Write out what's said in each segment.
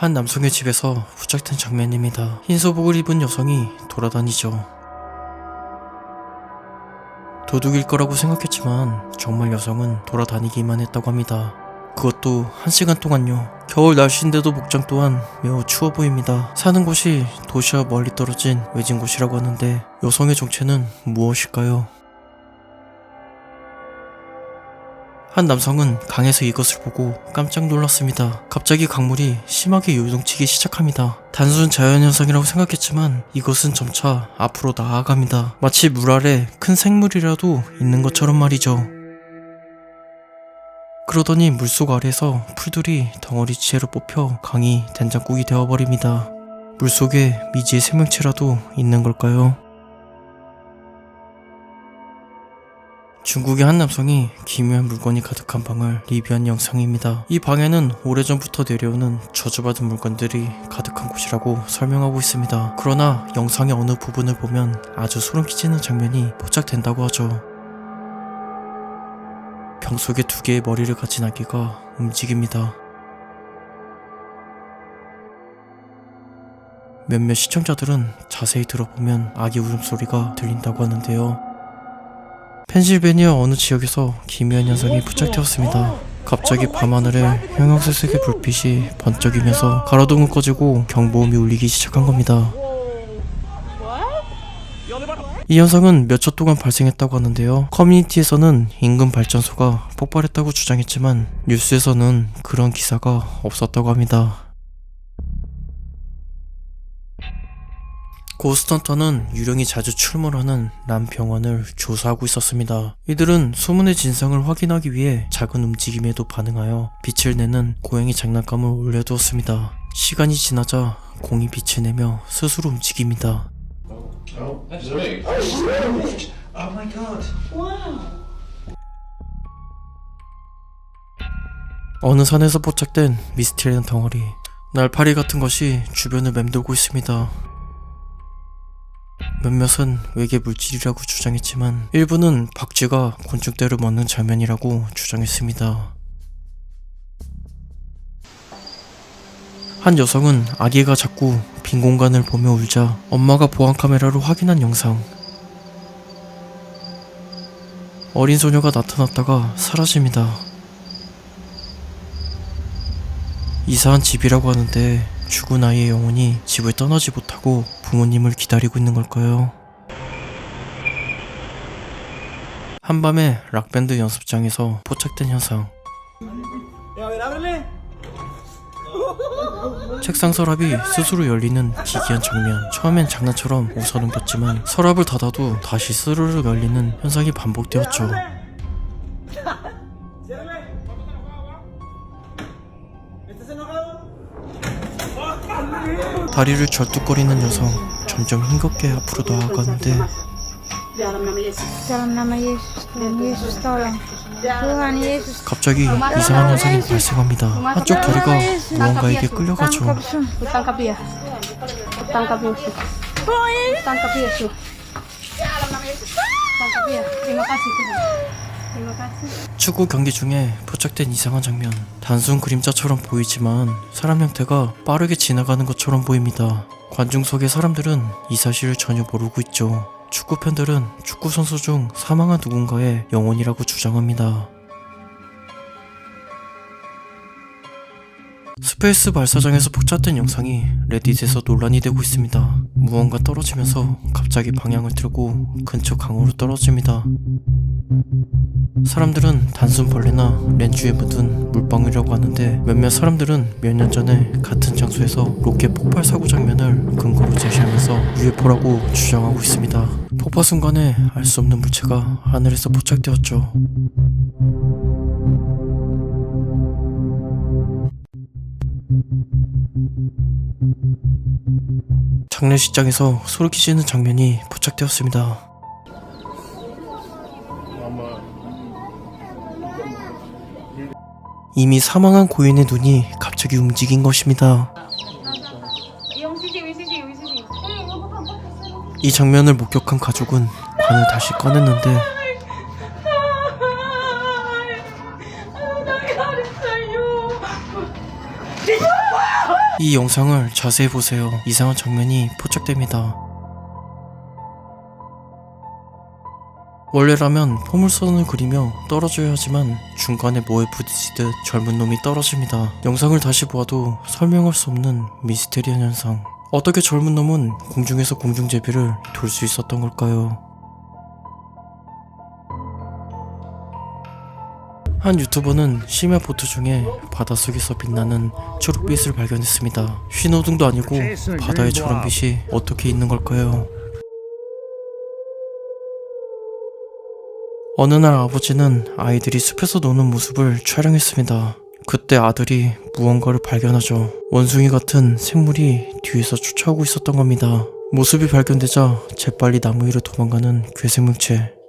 한 남성의 집에서 부착된 장면입니다. 흰 소복을 입은 여성이 돌아다니죠. 도둑일 거라고 생각했지만 정말 여성은 돌아다니기만 했다고 합니다. 그것도 한 시간 동안요. 겨울 날씨인데도 목장 또한 매우 추워 보입니다. 사는 곳이 도시와 멀리 떨어진 외진 곳이라고 하는데 여성의 정체는 무엇일까요? 한 남성은 강에서 이것을 보고 깜짝 놀랐습니다. 갑자기 강물이 심하게 요동치기 시작합니다. 단순 자연현상이라고 생각했지만 이것은 점차 앞으로 나아갑니다. 마치 물 아래 큰 생물이라도 있는 것처럼 말이죠. 그러더니 물속 아래에서 풀들이 덩어리치로 뽑혀 강이 된장국이 되어버립니다. 물속에 미지의 생명체라도 있는 걸까요? 중국의 한 남성이 기묘한 물건이 가득한 방을 리뷰한 영상입니다. 이 방에는 오래전부터 내려오는 저주받은 물건들이 가득한 곳이라고 설명하고 있습니다. 그러나 영상의 어느 부분을 보면 아주 소름 끼치는 장면이 포착된다고 하죠. 병 속에 두 개의 머리를 가진 아기가 움직입니다. 몇몇 시청자들은 자세히 들어보면 아기 울음소리가 들린다고 하는데요. 펜실베니아 어느 지역에서 기묘한 현상이 포착되었습니다. 갑자기 밤하늘에 형형색색의 불빛이 번쩍이면서 가로등은 꺼지고 경보음이 울리기 시작한 겁니다. 이 현상은 몇 초 동안 발생했다고 하는데요. 커뮤니티에서는 인근 발전소가 폭발했다고 주장했지만 뉴스에서는 그런 기사가 없었다고 합니다. 고스턴터는 유령이 자주 출몰하는 남 병원을 조사하고 있었습니다. 이들은 소문의 진상을 확인하기 위해 작은 움직임에도 반응하여 빛을 내는 고양이 장난감을 올려두었습니다. 시간이 지나자 공이 빛을 내며 스스로 움직입니다. Oh god. 어느 산에서 포착된 미스테리한 덩어리. 날파리 같은 것이 주변을 맴돌고 있습니다. 몇몇은 외계 물질이라고 주장했지만 일부는 박쥐가 곤충떼를 먹는 장면이라고 주장했습니다. 한 여성은 아기가 자꾸 빈 공간을 보며 울자 엄마가 보안 카메라로 확인한 영상. 어린 소녀가 나타났다가 사라집니다. 이사한 집이라고 하는데 죽은 아이의 영혼이 집을 떠나지 못하고 부모님을 기다리고 있는 걸까요? 한밤에 락밴드 연습장에서 포착된 현상. 책상 서랍이 스스로 열리는 기괴한 장면. 처음엔 장난처럼 웃어넘겼지만 서랍을 닫아도 다시 스르르 열리는 현상이 반복되었죠. 다리를 절뚝거리는 여성. 점점 힘겹게 앞으로 나아가는데. 갑자기 이상한 현상이 발생합니다. 한쪽 다리가 무언가에게 끌려가죠. 축구 경기 중에 포착된 이상한 장면. 단순 그림자처럼 보이지만 사람 형태가 빠르게 지나가는 것처럼 보입니다. 관중석의 사람들은 이 사실을 전혀 모르고 있죠. 축구 팬들은 축구 선수 중 사망한 누군가의 영혼이라고 주장합니다. 스페이스 발사장에서 포착된 영상이 레딧에서 논란이 되고 있습니다. 무언가 떨어지면서 갑자기 방향을 틀고 근처 강으로 떨어집니다. 사람들은 단순 벌레나 렌즈에 묻은 물방울이라고 하는데 몇몇 사람들은 몇 년 전에 같은 장소에서 로켓 폭발 사고 장면을 근거로 제시하면서 UFO라고 주장하고 있습니다. 폭파 순간에 알 수 없는 물체가 하늘에서 포착되었죠. 장례식장에서 소름 끼치는 장면이 포착되었습니다. 이미 사망한 고인의 눈이 갑자기 움직인 것입니다. 이 장면을 목격한 가족은 관을 다시 꺼냈는데 이 영상을 자세히 보세요. 이상한 장면이 포착됩니다. 원래라면 포물선을 그리며 떨어져야 하지만 중간에 뭐에 부딪히듯 젊은 놈이 떨어집니다. 영상을 다시 보아도 설명할 수 없는 미스테리한 현상. 어떻게 젊은 놈은 공중에서 공중제비를 돌 수 있었던 걸까요? 한 유튜버는 심야 보트 중에 바닷속에서 빛나는 초록빛을 발견했습니다. 신호등도 아니고 바다에 저런 빛이 어떻게 있는 걸까요? 어느 날 아버지는 아이들이 숲에서 노는 모습을 촬영했습니다. 그때 아들이 무언가를 발견하죠. 원숭이 같은 생물이 뒤에서 쫓아오고 있었던 겁니다. 모습이 발견되자 재빨리 나무 위로 도망가는 괴생명체.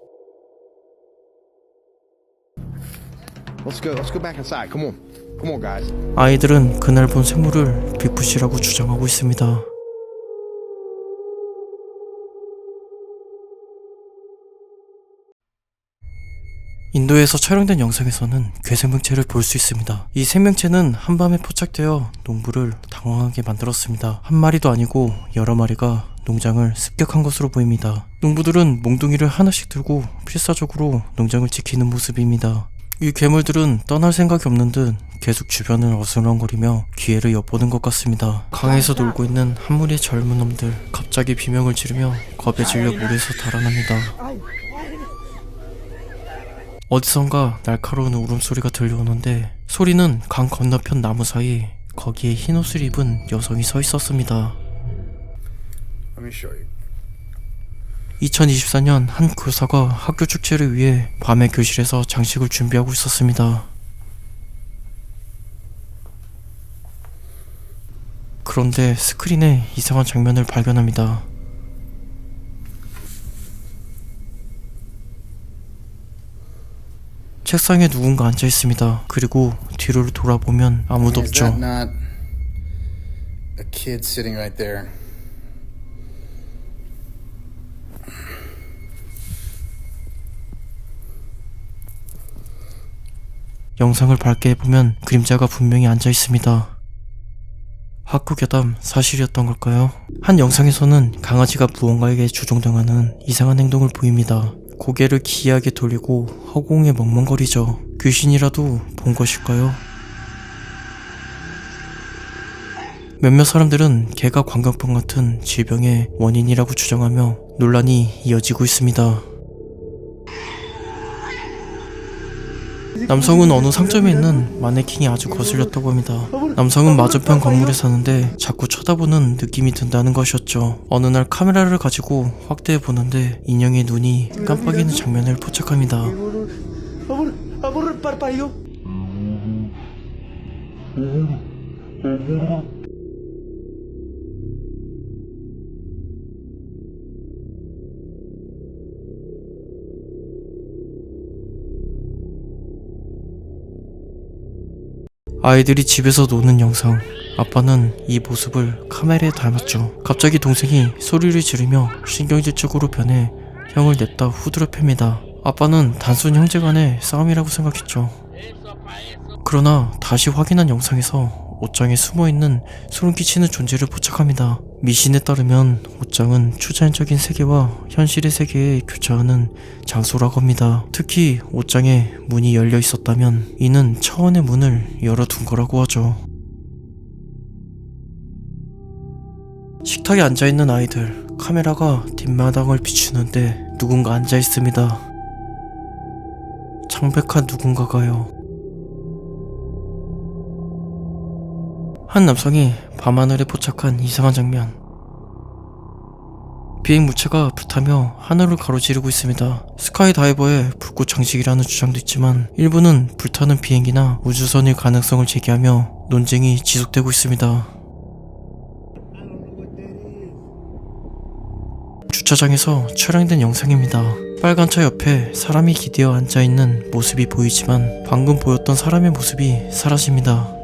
Let's go. Let's go back inside. Come on. Come on, guys. 아이들은 그날 본 생물을 빅풋이라고 주장하고 있습니다. 인도에서 촬영된 영상에서는 괴생명체를 볼 수 있습니다. 이 생명체는 한밤에 포착되어 농부를 당황하게 만들었습니다. 한 마리도 아니고 여러 마리가 농장을 습격한 것으로 보입니다. 농부들은 몽둥이를 하나씩 들고 필사적으로 농장을 지키는 모습입니다. 이 괴물들은 떠날 생각이 없는 듯 계속 주변을 어슬렁거리며 기회를 엿보는 것 같습니다. 강에서 놀고 있는 한 무리의 젊은 놈들 갑자기 비명을 지르며 겁에 질려 물에서 달아납니다. 어디선가 날카로운 울음소리가 들려오는데 소리는 강 건너편 나무 사이 거기에 흰 옷을 입은 여성이 서 있었습니다. 2024년 한 교사가 학교 축제를 위해 밤에 교실에서 장식을 준비하고 있었습니다. 그런데 스크린에 이상한 장면을 발견합니다. 책상에 누군가 앉아 있습니다. 그리고 뒤를 돌아보면 아무도 없죠. 영상을 밝게 해보면 그림자가 분명히 앉아 있습니다. 학구 괴담 사실이었던 걸까요? 한 영상에서는 강아지가 무언가에게 주종당하는 이상한 행동을 보입니다. 고개를 기이하게 돌리고 허공에 멍멍거리죠. 귀신이라도 본 것일까요? 몇몇 사람들은 개가 광경병 같은 질병의 원인이라고 주장하며 논란이 이어지고 있습니다. 남성은 어느 상점에 있는 마네킹이 아주 거슬렸다고 합니다. 남성은 맞은편 건물에 사는데 자꾸 쳐다보는 느낌이 든다는 것이었죠. 어느 날 카메라를 가지고 확대해 보는데 인형의 눈이 깜빡이는 장면을 포착합니다. 아이들이 집에서 노는 영상. 아빠는 이 모습을 카메라에 담았죠. 갑자기 동생이 소리를 지르며 신경질적으로 변해 형을 냈다 후드려 팹니다. 아빠는 단순 형제 간의 싸움이라고 생각했죠. 그러나 다시 확인한 영상에서 옷장에 숨어있는 소름 끼치는 존재를 포착합니다. 미신에 따르면 옷장은 추자연적인 세계와 현실의 세계에 교차하는 장소라고 합니다. 특히 옷장에 문이 열려 있었다면 이는 차원의 문을 열어둔 거라고 하죠. 식탁에 앉아있는 아이들, 카메라가 뒷마당을 비추는데 누군가 앉아있습니다. 창백한 누군가가요. 한 남성이 밤하늘에 포착한 이상한 장면. 비행 무체가 불타며 하늘을 가로지르고 있습니다. 스카이 다이버의 불꽃 장식이라는 주장도 있지만 일부는 불타는 비행기나 우주선일 가능성을 제기하며 논쟁이 지속되고 있습니다. 주차장에서 촬영된 영상입니다. 빨간 차 옆에 사람이 기대어 앉아 있는 모습이 보이지만 방금 보였던 사람의 모습이 사라집니다.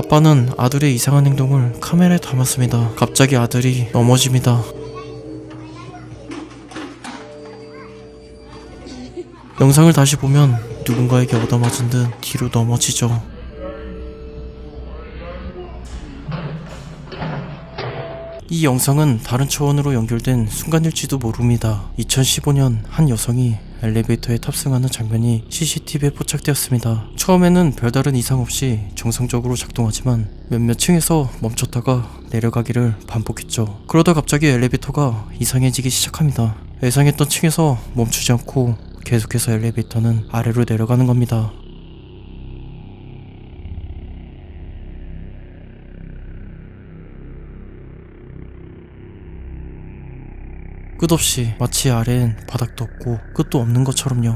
아빠는 아들의 이상한 행동을 카메라에 담았습니다. 갑자기 아들이 넘어집니다. 영상을 다시 보면 누군가에게 얻어맞은 듯 뒤로 넘어지죠. 이 영상은 다른 차원으로 연결된 순간일지도 모릅니다. 2015년 한 여성이 엘리베이터에 탑승하는 장면이 CCTV에 포착되었습니다. 처음에는 별다른 이상 없이 정상적으로 작동하지만 몇몇 층에서 멈췄다가 내려가기를 반복했죠. 그러다 갑자기 엘리베이터가 이상해지기 시작합니다. 예상했던 층에서 멈추지 않고 계속해서 엘리베이터는 아래로 내려가는 겁니다. 끝없이 마치 아래엔 바닥도 없고 끝도 없는 것처럼요.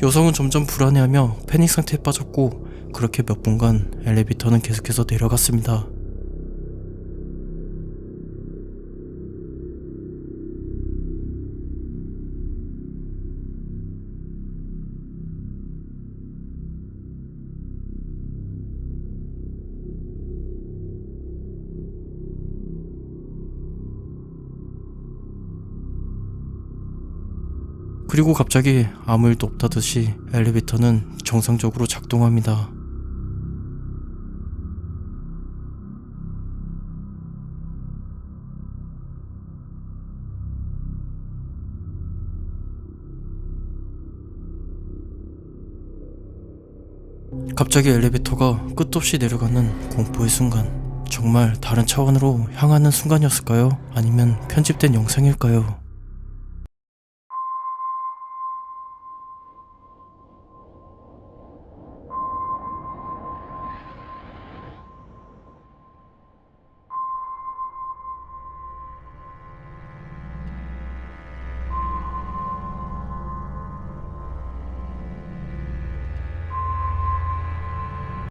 여성은 점점 불안해하며 패닉 상태에 빠졌고 그렇게 몇 분간 엘리베이터는 계속해서 내려갔습니다. 그리고 갑자기 아무 일도 없다듯이 엘리베이터는 정상적으로 작동합니다. 갑자기 엘리베이터가 끝도 없이 내려가는 공포의 순간. 정말 다른 차원으로 향하는 순간이었을까요? 아니면 편집된 영상일까요?